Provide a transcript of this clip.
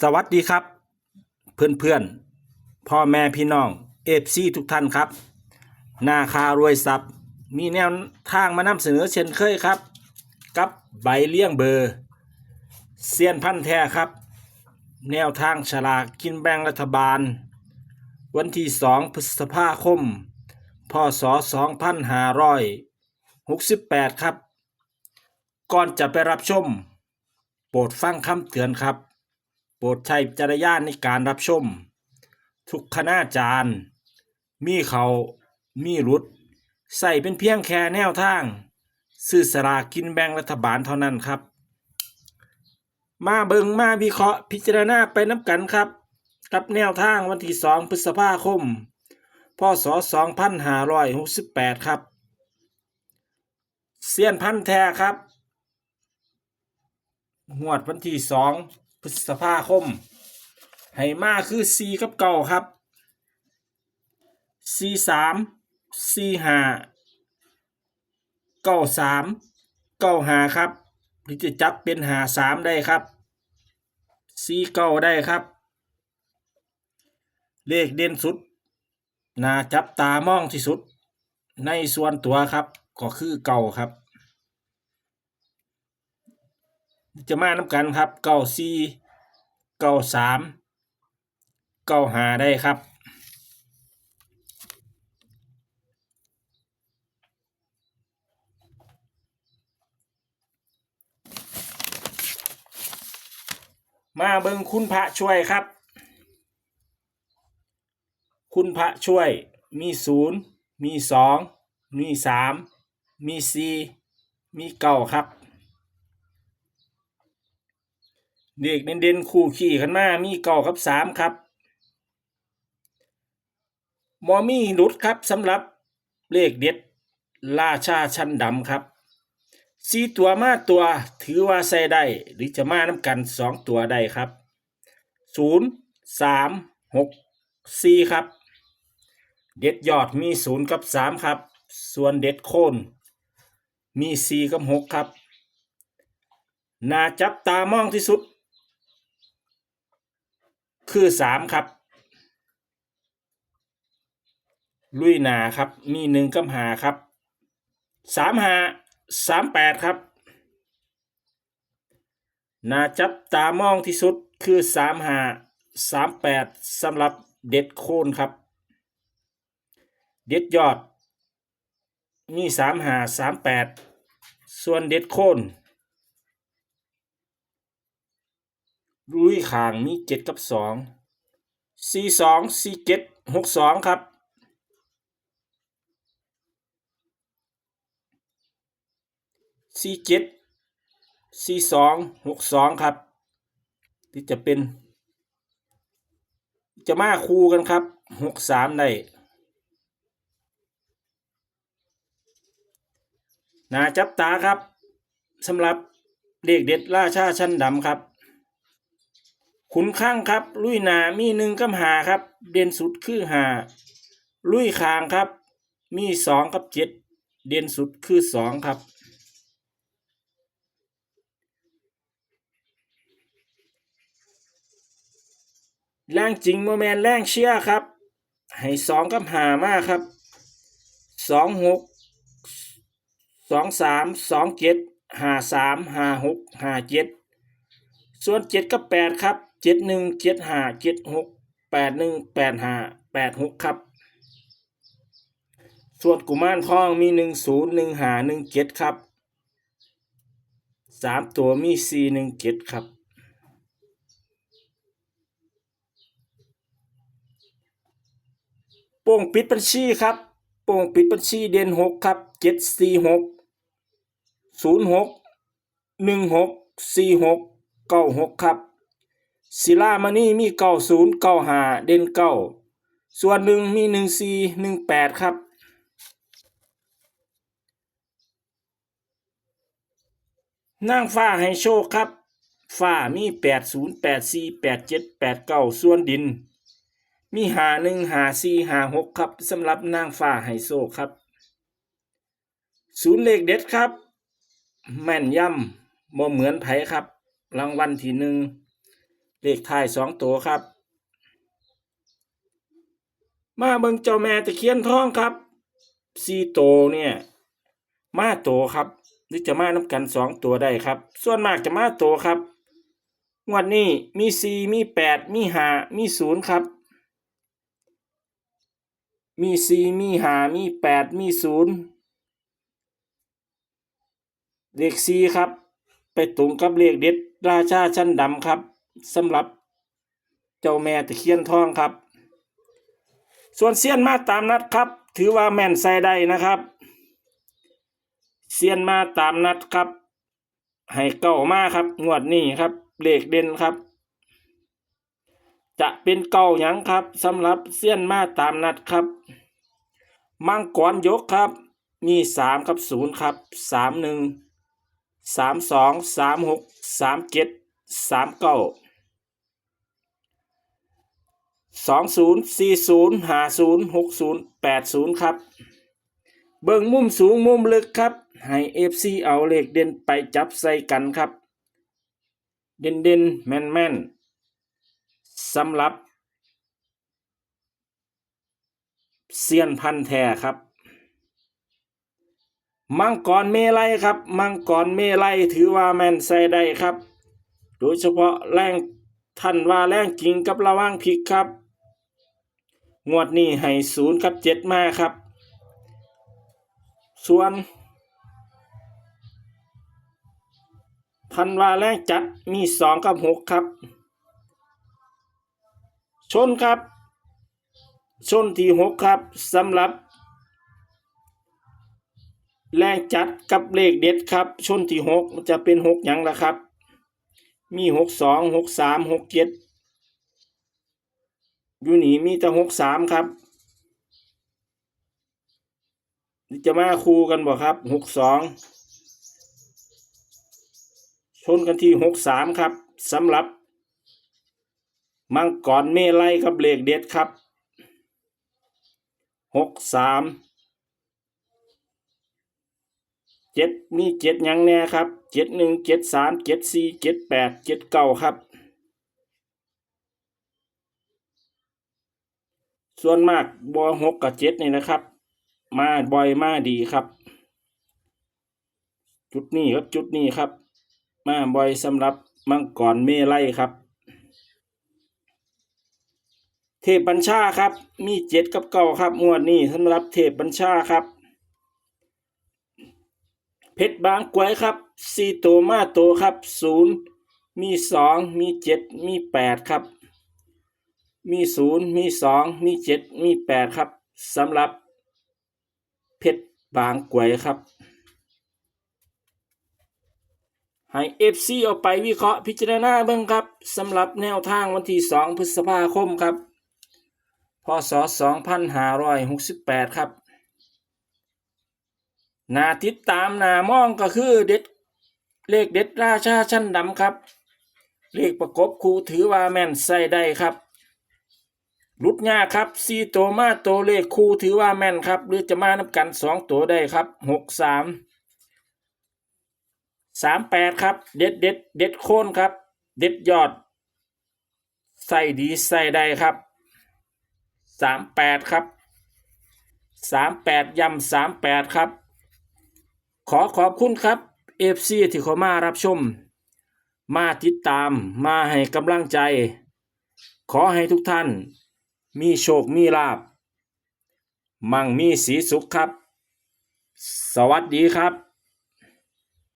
สวัสดีครับ เพื่อนเพื่อนๆพ่อแม่พี่น้องเอฟซีทุกท่านครับนาคารวยทรัพย์มีแนวทางมานำเสนอเช่นเคยครับ กับใบเลี้ยงเบอร์เซียนพันแท้ครับ แนวทางฉลากกินแบ่งรัฐบาล วันที่ 2 พฤษภาคม พศ 2568 ครับ ก่อนจะไปรับชม โปรดฟังคำเตือนครับ ปรดใช้จรณญาณในการรับชม ทุกคณาจารย์ มีเขามีรุดใส่เป็นเพียงแค่แนวทาง ซื้อสลากกินแบ่งรัฐบาลเท่านั้นครับ มาเบิงมาวิเคราะห์พิจารณาไปน้ำกันครับ กับแนวทางวันที่ 2 พฤษภาคม พศ 2568 ครับเซียนพันแท้ครับงวดวันที่สอง พฤษภาคม ให้มาคือสี่กับเก่าครับสี่สามสี่ห้าเก้าสามเก้าหาครับหรือจะจับเป็นหาสามได้ครับสี่เก้าได้ครับ เลขเด่นสุดน่าจับตามองที่สุด ในส่วนตัวครับ ก็คือเก่าครับ จะมาน้ำกันครับเก้าสี่เก้าสามเก้าหาได้ครับมาเบิงคุณพระช่วยครับ คุณพระช่วยมีศูนย์มีสองมีสามมีสี่มีเก้าครับ เด็กเด่นๆคู่ขี่ขันมามีเก้ากับสามครับมอมีหลุดครับสำหรับเลขเด็ดราชาชั้นดำครับสี่ตัวมาตัวถือว่าใส่ได้หรือจะมาน้ำกันสองตัวได้ครับศูนย์สามหกสี่ครับ เด็ดยอดมีศูนย์กับสามครับ ส่วนเด็ดโคนมีสี่กับหกครับน่าจับตามองที่สุด คือสามครับ ลุยนาครับ มีหนึ่งกับหาครับสามหาสามแปดครับน่าจับตามองที่สุดคือสามหาสามแปดสำหรับเด็ดโคนครับ เด็ดยอด มีสามหาสามแปดส่วนเด็ดโคน ลุยขางมีเจ็ดกับสองสี่สองสี่เจ็ดหกสองครับสี่เจ็ดสี่สองหกสองครับ ที่จะเป็น จะมาคู่กันครับหกสามได้น่าจับตาครับสำหรับเลขเด็ดราชาชั้นดำครับ ขุนข้างครับ ลุยหนามีหนึ่งกับหาครับ เด่นสุดคือหาลุยคางครับ มีสองกับเจ็ดเด่นสุดคือสองครับ แรงจริงโมแมนแรงเชียร์ครับ ให้สองกับหามากครับสองหกสองสามสองเจ็ดหาสามหาหกหาเจ็ดส่วนเจ็ดกับแปดครับ เจ็ดหนึ่งเจ็ดห้าเจ็ดหกแปดหนึ่งแปดห้าแปดหกครับ ส่วนกุมารทองมีหนึ่งศูนย์หนึ่งห้าหนึ่งเจ็ดครับสามตัวมีสี่หนึ่งเจ็ดครับ โป่งปิดบัญชีครับ โป่งปิดบัญชีเด่นหกครับเจ็ดสี่หกศูนย์หกหนึ่งหกสี่หกเก้าหกครับ ศิลามานี่มีเก้าศูนย์เก้าหาเด่นเก้าส่วนหนึ่งมีหนึ่งสี่หนึ่งแปดครับนั่งฟ้าให้โชคครับ ฟ้ามีแปดศูนย์แปดสี่แปดเจ็ดแปดเก้าส่วนดิน มีหาหนึ่งหาสี่หาหกครับสำหรับนางฟ้าไฮโซครับ ศูนย์เลขเด็ดครับ แม่นย่ำบ่เหมือนไผครับ รางวัลที่หนึ่ง เลขท้ายสองตัวครับ มาเบิ่งเจ้าแม่ตะเคียนทองครับสี่โตวเนี่ย มาโตวครับหรือจะมาน้ำกันสองตัวได้ครับ ส่วนมากจะมาโตวครับงวดนี้มีสี่มีแปดมีห้ามีศูนย์ครับ มีสี่มีห้ามีแปดมีศูนย์เลขสี่ครับ ไปตรงกับเลขเด็ดราชาชั้นดำครับ สำหรับเจ้าแม่ตะเคียนทองครับ ส่วนเซียนมาตามนัดครับ ถือว่าแม่นใส่ได้นะครับเซียนมาตามนัดครับ ให้เก้ามาครับ งวดนี้ครับเลขเด่นครับ จะเป็นเก้าหยังครับสำหรับเซียนมาตามนัดครับ มังกรยกครับ มีสามกับศูนย์ครับสามหนึ่งสามสองสามหกสามเจ็ดสามเก้า สองศูนย์สี่ศูนย์ห้าศูนย์หกศูนย์แปดศูนย์ครับ เบิ่งมุมสูงมุมลึกครับ ให้เอฟซีเอาเลขเด่นไปจับใส่กันครับ เด่นเด่นแม่นแม่นสำหรับเซียนพันแท้ครับ มังกรเมลัยครับ มังกรเมลัยถือว่าแม่นใส่ได้ครับ โดยเฉพาะแรงท่านว่าแรงจริงกับระว่างพิกครับ งวดนี้ให้ศูนย์กับเจ็ดมาครับ ส่วนพันวาแรงจัดมีสองกับหกครับ ชนครับ ชนที่หกครับสำหรับ แรงจัดกับเลขเด็ดครับ ชนที่หกจะเป็นหกยังละครับ มีหกสองหกสามหกเจ็ด อยู่นี่มีแต่หกสามครับ จะมาคูกันบ่ครับหกสองชนกันที่หกสามครับสำหรับ มังกรเมลัยกับเลขเด็ดครับหกสามเจ็ดมีเจ็ดยังแน่ครับเจ็ดหนึ่งเจ็ดสามเจ็ดสี่เจ็ดแปดเจ็ดเก้าครับ ส่วนมากบอหกกับเจ็ดนี่นะครับ มาบ่อยมาดีครับ จุดนี้ครับจุดนี้ครับ มาบ่อยสำหรับมังกรเมลัยครับ เทพบัญชาครับ มีเจ็ดกับเก้าครับงวดนี้สำหรับเทพบัญชาครับเพชรบางกวยครับสี่ตัวมาตัวครับศูนย์มีสองมีเจ็ดมีแปดครับ มีศูนย์มีสองมีเจ็ดมีแปดครับสำหรับเพชรบางกวยครับ ให้เอฟซีเอาไปวิเคราะห์พิจารณาเบิ่งครับสำหรับแนวทางวันที่สองพฤษภาคมครับพศสองพันห้าร้อยหกสิบแปดครับนาติดตามนามองก็คือเด็ดเลขเด็ดราชาชั้นดำครับ เลขประกบคูถือว่าแม่นใส่ได้ครับ ลุดยาครับสี่ตัวมาโตเลขคู่ถือว่าแม่นครับ หรือจะมานับกันสองตัวได้ครับหกสามสามแปดครับ เด็ดเด็ดเด็ดโค่นครับ เด็ดยอด ใส่ดีใส่ได้ครับสามแปดครับสามแปดยำสามแปดครับ ขอขอบคุณครับเอฟซีที่เขามารับชม มาติดตามมาให้กำลังใจ ขอให้ทุกท่าน มีโชค มีลาบ มั่งมีสีสุขครับ สวัสดีครับ